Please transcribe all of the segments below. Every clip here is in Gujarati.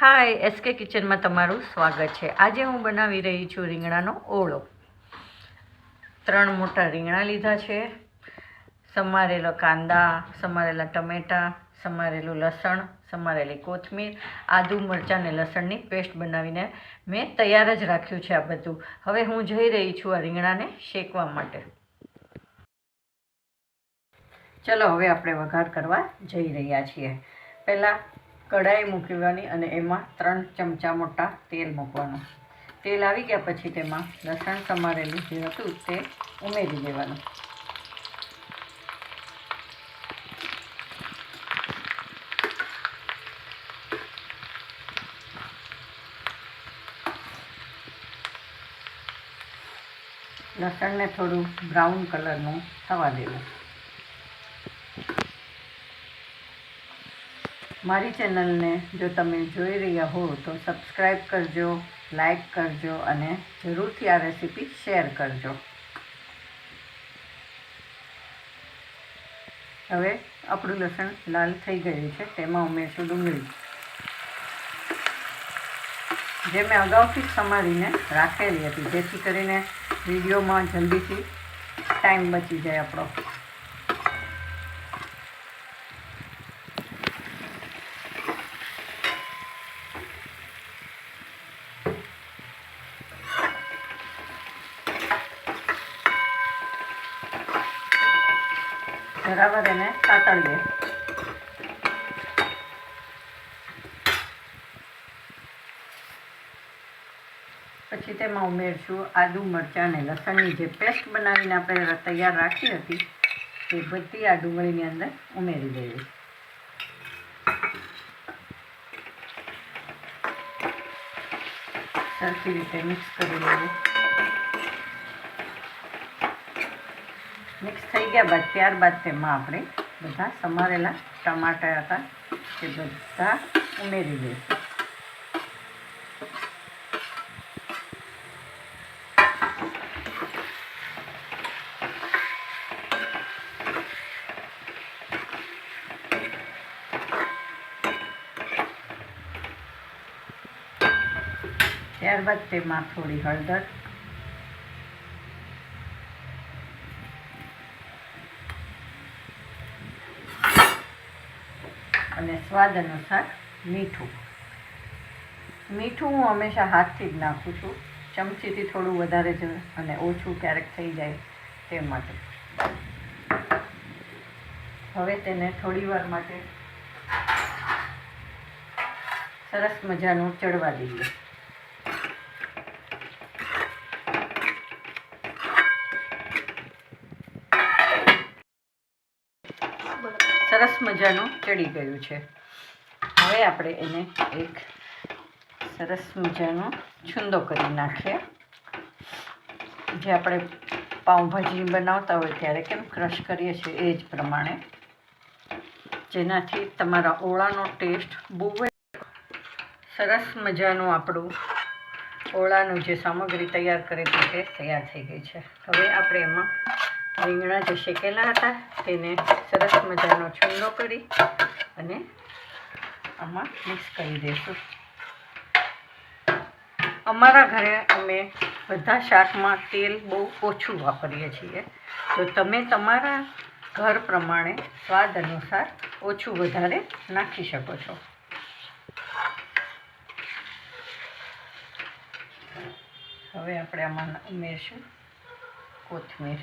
હાય એસકે કિચનમાં તમારું સ્વાગત છે. આજે હું બનાવી રહી છું રીંગણાનો ઓળો. ત્રણ મોટા રીંગણા લીધા છે. સમારેલા કાંદા, સમારેલા ટમેટાં, સમારેલું લસણ, સમારેલી કોથમીર, આદુ મરચાં અને લસણની પેસ્ટ બનાવીને મેં તૈયાર જ રાખ્યું છે આ બધું. હવે હું જઈ રહી છું આ રીંગણાને શેકવા માટે. ચલો, હવે આપણે વઘાર કરવા જઈ રહ્યા છીએ. પહેલાં કઢાઈ મૂકવાની અને એમાં ત્રણ ચમચા મોટા તેલ મૂકવાનું. તેલ આવી ગયા પછી તેમાં લસણ સમારેલું જે હતું તે ઉમેરી દેવાનું. લસણને થોડું બ્રાઉન કલરનું થવા દેવું. મારી ચેનલને જો તમે જોઈ રહ્યા હો તો સબસ્ક્રાઈબ કરજો લાઈક કરજો અને જરૂરથી આ રેસીપી શેર કરજો. હવે આપણું લસણ લાલ થઈ ગયું છે, તેમાં ઉમેરશું ડુંગળી. જે મેં અગાઉથી સમારીને રાખેલી હતી, જેથી કરીને વિડીયોમાં જલ્દીથી ટાઈમ બચી જાય આપણો. બરાબર એને સાતળીએ પછી તેમાં ઉમેરશું આદુ, મરચાં અને લસણની જે પેસ્ટ બનાવીને આપણે તૈયાર રાખી હતી, તે બધી આ ડુંગળીની અંદર ઉમેરી દેવી. સરખી રીતે મિક્સ કરી લેવું. મિક્સ થઈ ગયા બાદ ત્યારબાદ તેમાં આપણે બધા સમારેલા ટમાટા હતા તે બધા ઉમેરી દઈશું. ત્યારબાદ તેમાં થોડી હળદર અને સ્વાદ અનુસાર મીઠું. મીઠું હું હંમેશા હાથથી જ નાખું છું. ચમચીથી થોડું વધારે જ અને ઓછું ક્યારેક થઈ જાય તે માટે. હવે તેને થોડીવાર માટે સરસ મજાનું ચડવા દઈએ. સરસ મજાનું ચડી ગયું છે. હવે આપણે એને એક સરસ મજાનો છુંદો કરી નાખીએ. જે આપણે પાઉંભાજી બનાવતા હોય ત્યારે કેમ ક્રશ કરીએ છીએ એ જ પ્રમાણે. જેનાથી તમારા ઓળાનો ટેસ્ટ બહુ સરસ મજાનું આપણું ઓળાનું જે સામગ્રી તૈયાર કરી હતી તે તૈયાર થઈ ગઈ છે. હવે આપણે એમાં રીંગણા જે શેકેલા હતા તેને સરસ મજાનો છુંદો કરી અને આમાં મિક્સ કરી દઈશું અમારા ઘરે અમે બધા શાકમાં તેલ બહુ ઓછું વાપરીએ છીએ. તો તમે તમારા ઘર પ્રમાણે સ્વાદ અનુસાર ઓછું વધારે નાખી શકો છો. હવે આપણે આમાં ઉમેરશું કોથમીર.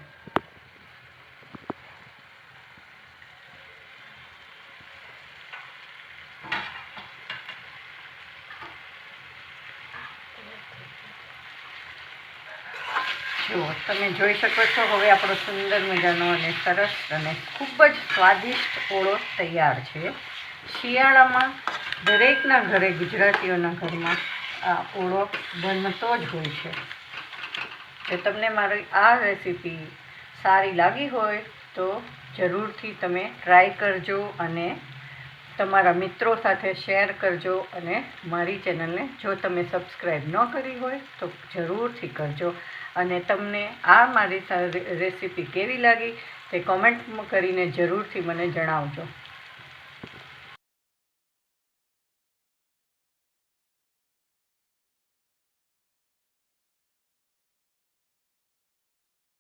જુઓ તમે જોઈ શકો છો, હવે આપણો સુંદર મજાનો અને સરસ અને ખૂબ જ સ્વાદિષ્ટ ઓળો તૈયાર છે. શિયાળામાં દરેકના ઘરે, ગુજરાતીઓના ઘરમાં આ ઓળો બનતો જ હોય છે. જો તમને મારી આ રેસીપી સારી લાગી હોય, તો જરૂરથી તમે ટ્રાય કરજો અને તમારા મિત્રો સાથે શેર કરજો અને મારી ચેનલને જો તમે સબસ્ક્રાઈબ ન કરી હોય, તો જરૂરથી કરજો. અને તમને આ મારી રેસીપી કેવી લાગી તે કોમેન્ટ કરીને જરૂરથી મને જણાવજો.